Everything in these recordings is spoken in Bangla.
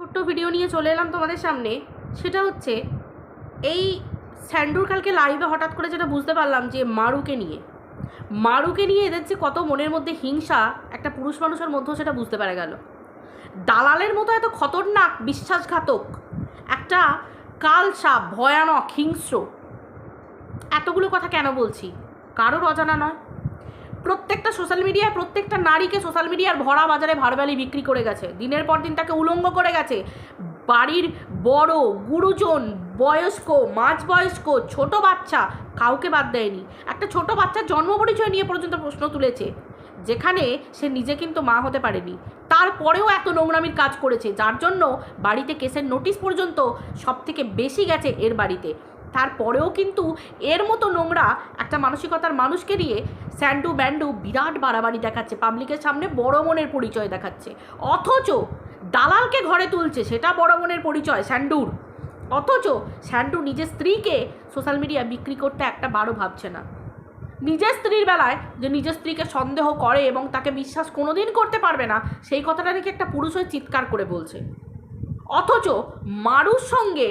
ছোট্ট ভিডিও নিয়ে চলে এলাম তোমাদের সামনে। সেটা হচ্ছে, এই স্যান্ডুর কালকে লাইভে হঠাৎ করে যেটা বুঝতে পারলাম যে মারুকে নিয়ে। মারুকে নিয়ে এদের যে কত মনের মধ্যে হিংসা একটা পুরুষ মানুষের মধ্যেও সেটা বুঝতে পারা গেল। দালালের মতো এত খতরনাক, বিশ্বাসঘাতক, একটা কালসাপ ভয়ানক, হিংস্র। এতগুলো কথা কেন বলছি? কারোর অজানা নয়। প্রত্যেকটা সোশ্যাল মিডিয়ায় প্রত্যেকটা নারীকে সোশ্যাল মিডিয়ার ভরা বাজারে ভারবালি বিক্রি করে গেছে। দিনের পর দিন তাকে উলঙ্গ করে গেছে। বাড়ির বড়, গুরুজন, বয়স্ক মাঝ বয়স্ক ছোট বাচ্চা কাউকে বাদ দেয়নি। একটা ছোট বাচ্চার জন্ম পরিচয় নিয়ে পর্যন্ত প্রশ্ন তুলেছে, যেখানে সে নিজে কিন্তু মা হতে পারেনি। তারপরেও এত নোংরামির কাজ করেছে, যার জন্য বাড়িতে কেসের নোটিশ পর্যন্ত সব থেকে বেশি গেছে এর বাড়িতে। তারপরেও কিন্তু এর মতো নোংরা একটা মানসিকতার মানুষকে নিয়ে স্যান্ডু ব্যান্ডু বিরাট বাড়াবাড়ি দেখাচ্ছে পাবলিকের সামনে বড় মনের পরিচয় দেখাচ্ছে। অথচ দালালকে ঘরে তুলছে, সেটা বড় মনের পরিচয়, স্যান্ডুর। অথচ স্যান্ডু নিজের স্ত্রীকে সোশ্যাল মিডিয়া বিক্রি করতে একটা বারও ভাবছে না। নিজের স্ত্রীর বেলায় যে নিজের স্ত্রীকে সন্দেহ করে এবং তাকে বিশ্বাস কোনোদিন করতে পারবে না, সেই কথাটা নাকি একটা পুরুষ হয়ে চিৎকার করে বলছে। অথচ মারুর সঙ্গে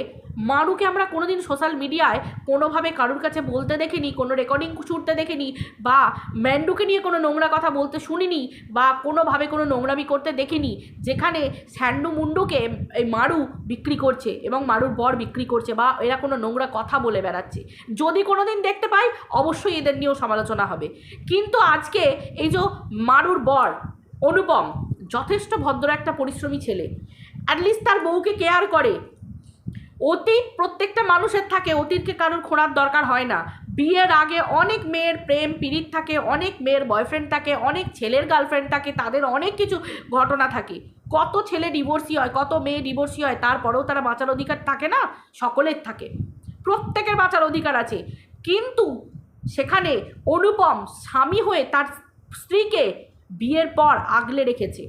মারুকে আমরা কোনোদিন সোশ্যাল মিডিয়ায় কোনোভাবে কারুর কাছে বলতে দেখিনি, কোনো রেকর্ডিং ছুটতে দেখিনি বা ম্যান্ডুকে নিয়ে কোনো নোংরা কথা বলতে শুনিনি বা কোনোভাবে কোনো নোংরামি করতে দেখিনি, যেখানে স্যান্ডু মুন্ডুকে এই মারু বিক্রি করছে এবং মারুর বর বিক্রি করছে বা এরা কোনো নোংরা কথা বলে বেড়াচ্ছে। যদি কোনো দিন দেখতে পাই, অবশ্যই এদের নিয়েও সমালোচনা হবে। কিন্তু আজকে এই যে মারুর বর, অনুপম, যথেষ্ট ভদ্র একটা পরিশ্রমী ছেলে অ্যাটলিস্ট তার বউকে কেয়ার করে। অতীত প্রত্যেকটা মানুষের থাকে, অতীতকে কারোর খোঁড়ার দরকার হয় না। বিয়ের আগে অনেক মেয়ের প্রেম, পীড়িত থাকে, অনেক মেয়ের বয়ফ্রেন্ড থাকে, অনেক ছেলের গার্লফ্রেন্ড থাকে, তাদের অনেক কিছু ঘটনা থাকে। কত ছেলে ডিভোর্সি হয়, কত মেয়ে ডিভোর্সি হয়, তারপরেও তারা বাঁচার অধিকার থাকে না, সকলের থাকে। প্রত্যেকের বাঁচার অধিকার আছে। কিন্তু সেখানে অনুপম স্বামী হয়ে তার স্ত্রীকে বিয়ের পর আগলে রেখেছে।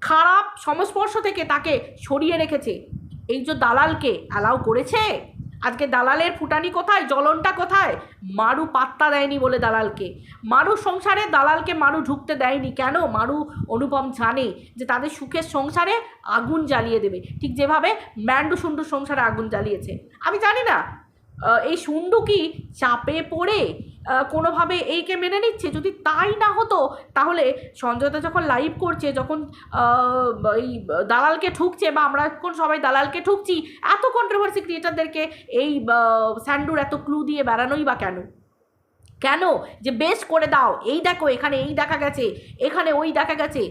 খারাপ সংস্পর্শ থেকে তাকে সরিয়ে রেখেছে। এই যে দালালকে অ্যালাউ করেছে? আজকে দালালের ফুটানি কোথায়? জ্বলনটা কোথায়? মারু পাত্তা দেয়নি বলে দালালকে। মারু সংসারে দালালকে মারু ঢুকতে দেয়নি কেন? মারু অনুপম জানে যে তাদের সুখের সংসারে আগুন জ্বালিয়ে দেবে। ঠিক যেভাবে ম্যান্ডু সুন্ডুর সংসারে আগুন জ্বালিয়েছে। আমি জানি না এই সুন্ডু কি চাপে পড়ে কোনোভাবে এইকে মেনে নিচ্ছে? যদি তাই না হতো, তাহলে সঞ্জয়দা যখন লাইভ করছে, যখন এই দালালকে ঠুকছে বা আমরা এখন সবাই দালালকে ঠুকছি, এত কন্ট্রোভার্সি ক্রিয়েটারদেরকে এই স্যান্ডুর এত ক্লু দিয়ে বেড়ানোই বা কেন? কেন? যে বেশ করে দাও, এই দেখো এখানে এই দেখা গেছে, এখানে ওই দেখা গেছে।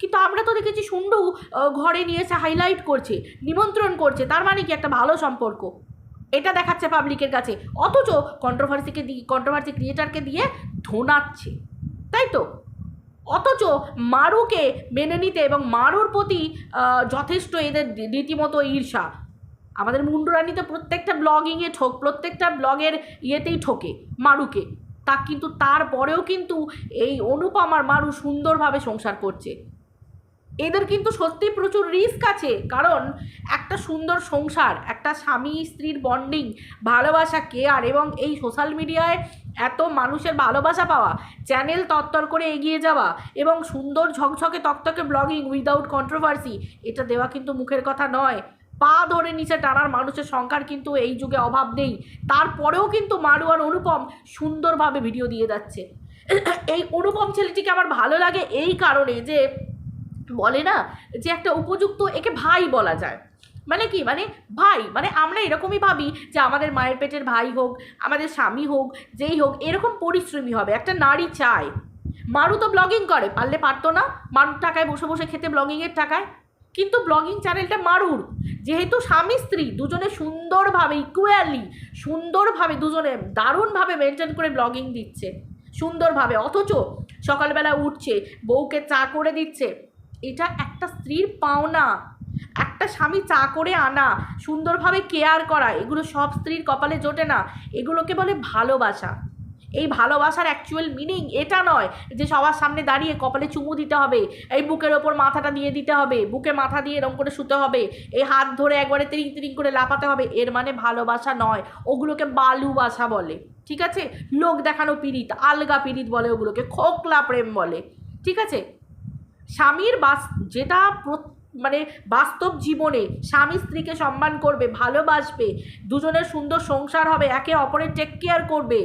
কিন্তু আমরা তো দেখেছি সুন্ডু ঘরে নিয়ে এসে হাইলাইট করছে, নিমন্ত্রণ করছে, তার মানে কি একটা ভালো সম্পর্ক? এটা দেখাচ্ছে পাবলিকের কাছে। অথচ কন্ট্রোভার্সিকে দিয়ে কন্ট্রোভার্সি ক্রিয়েটারকে দিয়ে ধোনাচ্ছে। তাই তো? অথচ মারুকে মেনে নিতে এবং মারুর প্রতি যথেষ্ট এদের রীতিমতো ঈর্ষা। আমাদের মুন্ডুরানি তো প্রত্যেকটা ব্লগিংয়ে ঠোক, প্রত্যেকটা ব্লগের ইয়েতেই ঠোকে মারুকে। তা কিন্তু তারপরেও কিন্তু এই অনুপম আর মারু সুন্দরভাবে সংসার করছে। এদের কিন্তু সত্যি প্রচুর রিস্ক আছে। কারণ একটা সুন্দর সংসার, একটা স্বামী স্ত্রীর বন্ডিং ভালোবাসা কেয়ার এবং এই সোশ্যাল মিডিয়ায় এত মানুষের ভালোবাসা পাওয়া চ্যানেল তত্তর করে এগিয়ে যাওয়া এবং সুন্দর ঝকঝকে তকতকে ব্লগিং উইদাউট কন্ট্রোভার্সি এটা দেওয়া কিন্তু মুখের কথা নয়। পা ধরে নিচে টানার মানুষের সংখ্যার কিন্তু এই যুগে অভাব নেই। তারপরেও কিন্তু মারু আর অনুপম সুন্দরভাবে ভিডিও দিয়ে যাচ্ছে। এই অনুপম ছেলেটিকে আমার ভালো লাগে এই কারণে যে বলে না যে একটা উপযুক্ত একে ভাই বলা যায়। মানে কি? মানে ভাই। মানে আমরা এরকমই ভাবি যে আমাদের মায়ের পেটের ভাই হোক, আমাদের স্বামী হোক, যেই হোক, এরকম পরিশ্রমী হবে। একটা নারী চায়। মারু তো ব্লগিং করে। পারলে পারতো না। মারুর টাকায় বসে বসে খেতে ব্লগিংয়ের টাকায়। কিন্তু ব্লগিং চ্যানেলটা মারুর। যেহেতু স্বামী, স্ত্রী দুজনে সুন্দরভাবে ইকুয়ালি সুন্দরভাবে দুজনে দারুণভাবে মেনটেন করে ব্লগিং দিচ্ছে। সুন্দরভাবে। অথচ সকালবেলা উঠছে, বউকে চা করে দিচ্ছে। এটা একটা স্ত্রীর পাওনা। একটা স্বামী চা করে আনা, সুন্দরভাবে কেয়ার করা, এগুলো সব স্ত্রীর কপালে জোটে না। এগুলোকে বলে ভালোবাসা। এই ভালোবাসার অ্যাকচুয়াল মিনিং এটা নয় যে সবার সামনে দাঁড়িয়ে কপালে চুমু দিতে হবে, এই বুকের ওপর মাথাটা দিয়ে দিতে হবে, বুকে মাথা দিয়ে এরম করে শুতে হবে, এই হাত ধরে একবারে তিরিং তিরিং করে লাপাতে হবে, এর মানে ভালোবাসা নয়। ওগুলোকে বালুবাসা বলে, ঠিক আছে? লোক দেখানো পীড়িত, আলগা পীড়িত বলে ওগুলোকে, খোকলা প্রেম বলে, ঠিক আছে? স্বামীর বাস, যেটা মানে বাস্তব জীবনে স্বামী স্ত্রীকে সম্মান করবে, ভালোবাসবে, দুজনের সুন্দর সংসার হবে, একে অপরের টেক কেয়ার করবে,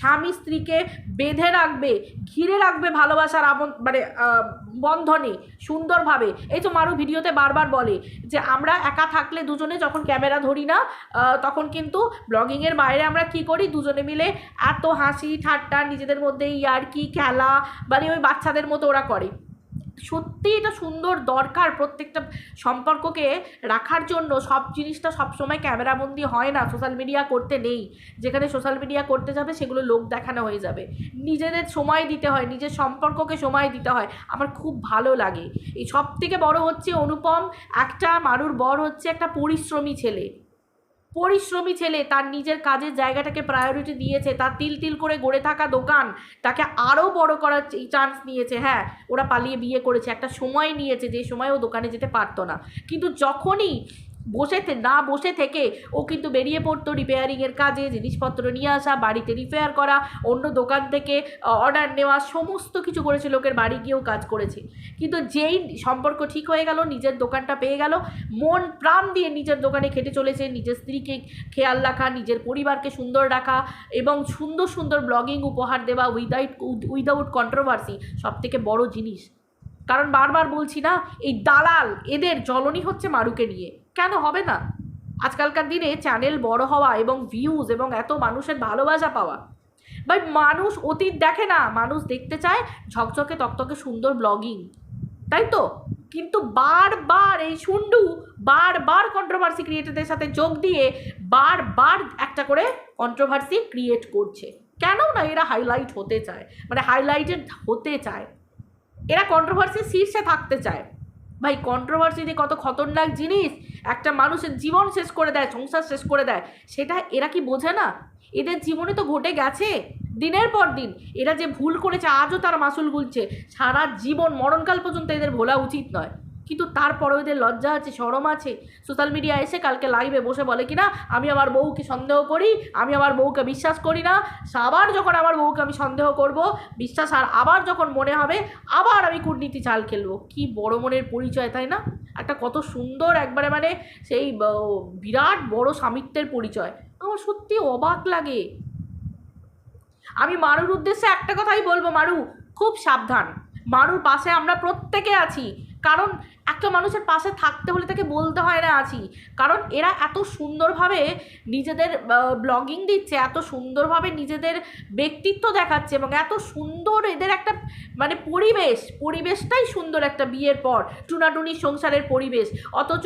স্বামী স্ত্রীকে বেঁধে রাখবে, ঘিরে রাখবে ভালোবাসার আমন মানে বন্ধনে সুন্দরভাবে। এই তো মারু ভিডিওতে বারবার বলে যে আমরা একা থাকলে দুজনে যখন ক্যামেরা ধরি না তখন কিন্তু ব্লগিংয়ের বাইরে আমরা কি করি? দুজনে মিলে এত হাসি ঠাট্টা, নিজেদের মধ্যে ইয়ার্কি, খেলা মানে ওই বাচ্চাদের মতো ওরা করে। সত্যি এটা সুন্দর দরকার প্রত্যেকটা সম্পর্ককে রাখার জন্য। সব জিনিসটা সবসময় ক্যামেরাবন্দি হয় না, সোশ্যাল মিডিয়া করতে নেই। যেখানে সোশ্যাল মিডিয়া করতে যাবে, সেগুলো লোক দেখানো হয়ে যাবে। নিজেদের সময় দিতে হয়, নিজের সম্পর্ককে সময় দিতে হয়। আমার খুব ভালো লাগে। এই সব থেকে বড় হচ্ছে অনুপম। একটা মারুর বর হচ্ছে একটা পরিশ্রমী ছেলে। পরিশ্রমী ছেলে, তার নিজের কাজের জায়গাটাকে প্রায়োরিটি দিয়েছে, তার তিল তিল করে গড়ে থাকা দোকান, তাকে আরও বড় করার চান্স নিয়েছে। হ্যাঁ ওরা পালিয়ে বিয়ে করেছে, একটা সময় নিয়েছে, যে সময় ও দোকানে যেতে পারতো না। কিন্তু যখনই বসে না বসে থেকে ও কিন্তু বেরিয়ে পড়তো রিপেয়ারিংয়ের কাজে, জিনিসপত্র নিয়ে আসা, বাড়িতে রিপেয়ার করা, অন্য দোকান থেকে অর্ডার নেওয়া, সমস্ত কিছু করেছে, লোকের বাড়ি গিয়েও কাজ করেছে। কিন্তু যেই সম্পর্ক ঠিক হয়ে গেল, নিজের দোকানটা পেয়ে গেল, মন প্রাণ দিয়ে নিজের দোকানে খেটে চলেছে, নিজের স্ত্রীকে খেয়াল রাখা, নিজের পরিবারকে সুন্দর রাখা এবং সুন্দর সুন্দর ব্লগিং উপহার দেওয়া উইদাউট উইদাউট কন্ট্রোভার্সি সব থেকে বড় জিনিস। কারণ বারবার বলছি না, এই দালাল, এদের জ্বলনি হচ্ছে মারুকে নিয়ে। কেন হবে না? আজকালকার দিনে চ্যানেল বড় হওয়া এবং ভিউজ এবং এত মানুষের ভালোবাসা পাওয়া। ভাই, মানুষ অতীত দেখে না, মানুষ দেখতে চায় ঝকঝকে তকতকে সুন্দর ব্লগিং তাই তো? কিন্তু বারবার এই শুন্ডু, বারবার কন্ট্রোভার্সি ক্রিয়েটারদের সাথে যোগ দিয়ে বারবার একটা করে কন্ট্রোভার্সি ক্রিয়েট করছে। কেন না এরা হাইলাইট হতে চায় মানে হাইলাইটেড হতে চায়। এরা কন্ট্রোভার্সি শীর্ষে থাকতে চায়। ভাই কন্ট্রোভার্সি যে কত খতরনাক জিনিস একটা মানুষের জীবন শেষ করে দেয়, সংসার শেষ করে দেয়, সেটা এরা কি বোঝে না? এদের জীবনে তো ঘটে গেছে, দিনের পর দিন। এরা যে ভুল করেছে, আজও তার মাসুল গুলছে। সারা জীবন মরণকাল পর্যন্ত এদের ভোলা উচিত নয়। কিন্তু তারপরেও ওদের লজ্জা আছে, সরম আছে। সোশ্যাল মিডিয়া এসে কালকে লাইভে বসে বলে কি না আমি আমার বউকে সন্দেহ করি, আমি আমার বউকে বিশ্বাস করি না, আবার যখন আমার বউকে আমি সন্দেহ করব, বিশ্বাস আর আবার যখন মনে হবে, আবার আমি কূটনীতি চাল খেলব। কি বড় মনের পরিচয়, তাই না? একটা কত সুন্দর একবারে মানে সেই বিরাট বড় স্বামিত্বের পরিচয়। আমার সত্যি অবাক লাগে। আমি মারুর উদ্দেশ্যে একটা কথাই বলব, মারু, খুব সাবধান। মারুর পাশে আমরা প্রত্যেকে আছি। কারণ একটা মানুষের পাশে থাকতে হলে তাকে বলতে হয় না আছি। কারণ এরা এত সুন্দরভাবে নিজেদের ব্লগিং দিচ্ছে, এত সুন্দরভাবে নিজেদের ব্যক্তিত্ব দেখাচ্ছে এবং এত সুন্দর এদের একটা মানে পরিবেশ, পরিবেশটাই সুন্দর একটা বিয়ের পর টুনাটুনি সংসারের পরিবেশ। অথচ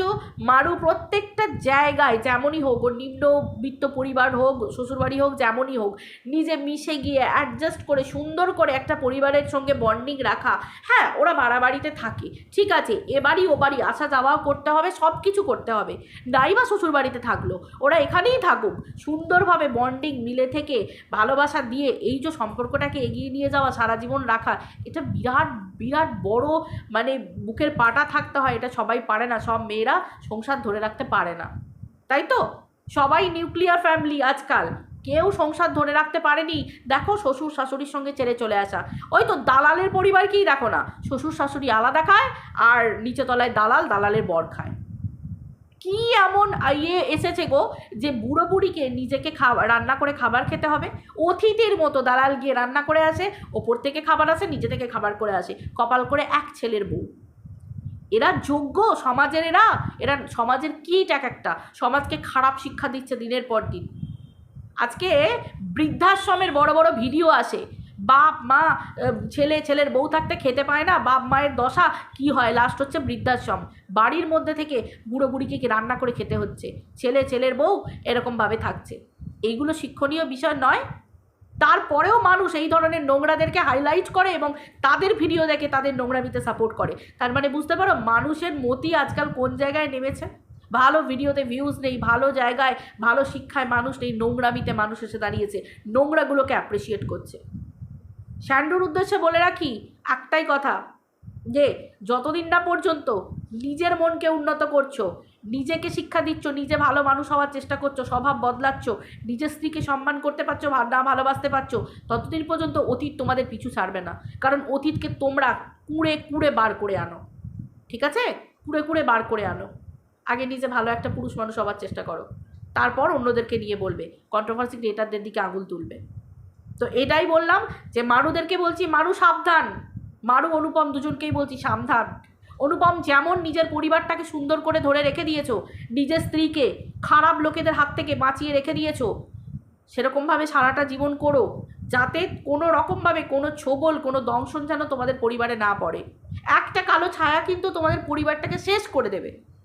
মারু প্রত্যেকটা জায়গায় যেমনই হোক ওর নিম্নবিত্ত পরিবার হোক, শ্বশুরবাড়ি হোক, যেমনই হোক, নিজে মিশে গিয়ে অ্যাডজাস্ট করে, সুন্দর করে একটা পরিবারের সঙ্গে বন্ডিং রাখা। হ্যাঁ ওরা বাড়াবাড়িতে থাকে। ঠিক আছে এ বাড়ি ও বাড়ি আসা যাওয়াও করতে হবে সব কিছু করতে হবে। নাই বা শ্বশুরবাড়িতে থাকল, ওরা এখানেই থাকুক। সুন্দরভাবে বন্ডিং মিলে থেকে ভালোবাসা দিয়ে এই যে সম্পর্কটাকে এগিয়ে নিয়ে যাওয়া, সারা জীবন রাখা, এটা বিরাট বিরাট বড় মানে বুকের পাটা থাকতে হয়, এটা সবাই পারে না, সব মেয়েরা সংসার ধরে রাখতে পারে না। তাই তো? সবাই নিউক্লিয়ার ফ্যামিলি আজকাল। কেউ সংসার ধরে রাখতে পারেনি। দেখো শ্বশুর শাশুড়ির সঙ্গে ছেড়ে চলে আসা। ওই তো দালালের পরিবারকেই দেখো না? শ্বশুর শাশুড়ি আলাদা খায় আর নিচে তলায় দালাল দালালের বর খায়। কি এমন ইয়ে এসেছে গো যে বুড়ো বুড়িকে নিজেকে খাবার রান্না করে খাবার খেতে হবে? অতিথির মতো দালাল গিয়ে রান্না করে আসে, ওপর থেকে খাবার আসে নিজে থেকে খাবার করে আসে, কপাল করে এক ছেলের বউ। এরা যোগ্য সমাজের এরা। এরা সমাজের কীট এক একটা। সমাজকে খারাপ শিক্ষা দিচ্ছে দিনের পর দিন। আজকে বৃদ্ধাশ্রমের বড় বড় ভিডিও আসে। বাপ, মা ছেলে, ছেলের বউ থাকতে খেতে পায় না, বাপ, মায়ের দশা কি হয়? লাস্ট হচ্ছে বৃদ্ধাশ্রম। বাড়ির মধ্যে থেকে বুড়ো বুড়িকে রান্না করে খেতে হচ্ছে। ছেলে, ছেলের বউ এরকমভাবে থাকছে। এইগুলো শিক্ষণীয় বিষয় নয়। তারপরেও মানুষ এই ধরনের নোংরাদেরকে হাইলাইট করে এবং তাদের ভিডিও দেখে তাদের নোংরামিতে সাপোর্ট করে। তার মানে বুঝতে পারো, মানুষের মতি আজকাল কোন জায়গায় নেমেছে? ভালো ভিডিওতে ভিউজ নেই, ভালো জায়গায়, ভালো শিক্ষায় মানুষ নেই, নোংরামিতে মানুষ এসে দাঁড়িয়েছে। নোংরাগুলোকে অ্যাপ্রিসিয়েট করছে। স্যান্ডুর উদ্দেশ্যে বলে রাখি, একটাই কথা, যে যতদিন না পর্যন্ত নিজের মনকে উন্নত করছ, নিজেকে শিক্ষা দিচ্ছ, নিজে ভালো মানুষ হওয়ার চেষ্টা করছ, স্বভাব বদলাচ্ছ, নিজের স্ত্রীকে সম্মান করতে পারছ না ভালোবাসতে পারছ, ততদিন পর্যন্ত অতীত তোমাদের পিছু ছাড়বে না। কারণ অতীতকে তোমরা কুড়ে কুড়ে বার করে আনো। ঠিক আছে? কুড়ে কুড়ে বার করে আনো। আগে নিজে ভালো একটা পুরুষ মানুষ হওয়ার চেষ্টা করো। তারপর অন্যদেরকে নিয়ে বলবে। কন্ট্রোভার্সি ক্রিয়েটারদের দিকে আঙুল তুলবে। তো এটাই বললাম যে মারুদেরকে বলছি, মারু সাবধান। মারু, অনুপম দুজনকেই বলছি সাবধান। অনুপম, যেমন নিজের পরিবারটাকে সুন্দর করে ধরে রেখে দিয়েছ, নিজের স্ত্রীকে খারাপ লোকেদের হাত থেকে বাঁচিয়ে রেখে দিয়েছ, সেরকমভাবে সারাটা জীবন করো, যাতে কোনো রকমভাবে কোনো ছোবল, কোনো দংশন যেন তোমাদের পরিবারে না পড়ে। একটা কালো ছায়া কিন্তু তোমাদের পরিবারটাকে শেষ করে দেবে।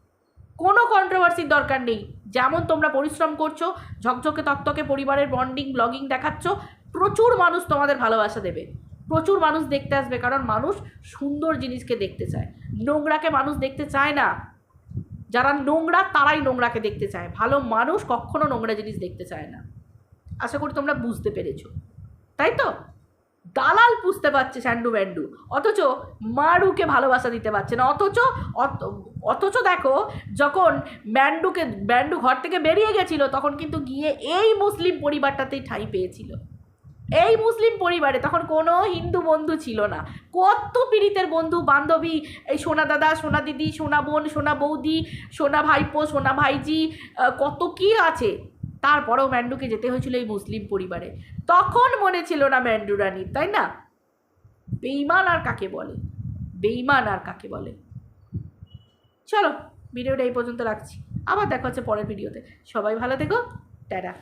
কোনো কন্ট্রোভার্সির দরকার নেই। যেমন তোমরা পরিশ্রম করছ, ঝকঝকে তকতকে পরিবারের বন্ডিং ব্লগিং দেখাচ্ছ, প্রচুর মানুষ তোমাদের ভালোবাসা দেবে। প্রচুর মানুষ দেখতে আসবে, কারণ মানুষ সুন্দর জিনিসকে দেখতে চায়। নোংরাকে মানুষ দেখতে চায় না। যারা নোংরা, তারাই নোংরাকে দেখতে চায়। ভালো মানুষ কখনো নোংরা জিনিস দেখতে চায় না। আশা করি তোমরা বুঝতে পেরেছ। তাই তো? দালাল পুষতে পারছে স্যান্ডু ব্যান্ডু। অথচ মারুকে ভালোবাসা দিতে পারছে না। অথচ অথচ দেখো, যখন ব্যান্ডুকে, ব্যান্ডু ঘর থেকে বেরিয়ে গেছিল, তখন কিন্তু গিয়ে এই মুসলিম পরিবারটাতেই ঠাঁই পেয়েছিল। এই মুসলিম পরিবারে তখন কোনো হিন্দু বন্ধু ছিল না। কত পীড়িতের বন্ধু, বান্ধবী, এই সোনা দাদা, সোনা দিদি, সোনা বোন, সোনা বৌদি, সোনা ভাইপো, সোনা ভাইজি কত কী আছে? তারপরেও ম্যান্ডুকে যেতে হয়েছিল এই মুসলিম পরিবারে। তখন মনে ছিল না ম্যান্ডু রানীর তাই না? বেইমান আর কাকে বলে? বেইমান আর কাকে বলে? চলো, ভিডিওটা এই পর্যন্ত রাখছি। আবার দেখা হচ্ছে পরের ভিডিওতে। সবাই ভালো থেকো। টাটা।